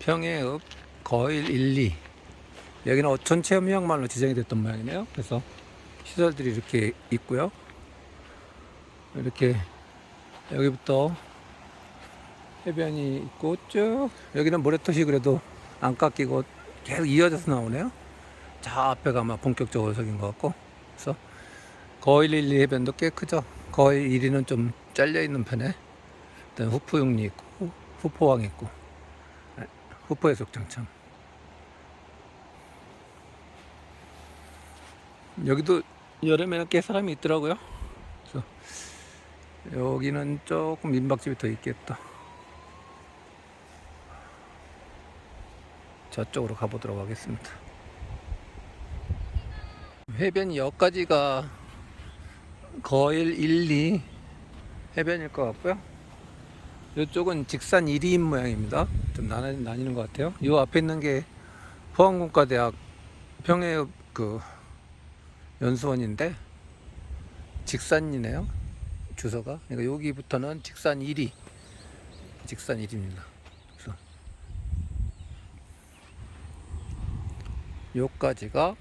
평해읍 거일 1, 2 여기는 어촌 체험휴양말로 지정이 됐던 모양이네요. 그래서 시설들이 이렇게 있고요. 이렇게 여기부터 해변이 있고 쭉 여기는 모래토시 그래도 안 깎이고 계속 이어져서 나오네요. 저 앞에가 아마 본격적으로 석인 것 같고 그래서 거일 1, 2 해변도 꽤 크죠. 거일 1위는 좀 잘려 있는 편에 일단 후포육리 있고 후포항 있고 네, 후포 해수욕장참 여기도 여름에는 꽤 사람이 있더라고요. 그래서 여기는 조금 민박집이 더 있겠다. 저쪽으로 가보도록 하겠습니다. 해변 여기까지가 거일 1, 2 해변일 것 같고요. 이쪽은 직산 1위인 모양입니다. 좀 나뉘, 나뉘는 것 같아요. 이 앞에 있는 게 포항공과대학 평해 그 연수원인데 직산이네요. 주소가. 그러니까 여기부터는 직산 1위. 직산 1위입니다. 그래서 요까지가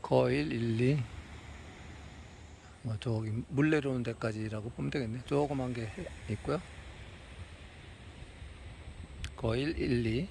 거일 1, 2. 뭐 저기 물 내려오는 데까지라고 보면 되겠네. 조그만 게 있고요. 거일 1, 2.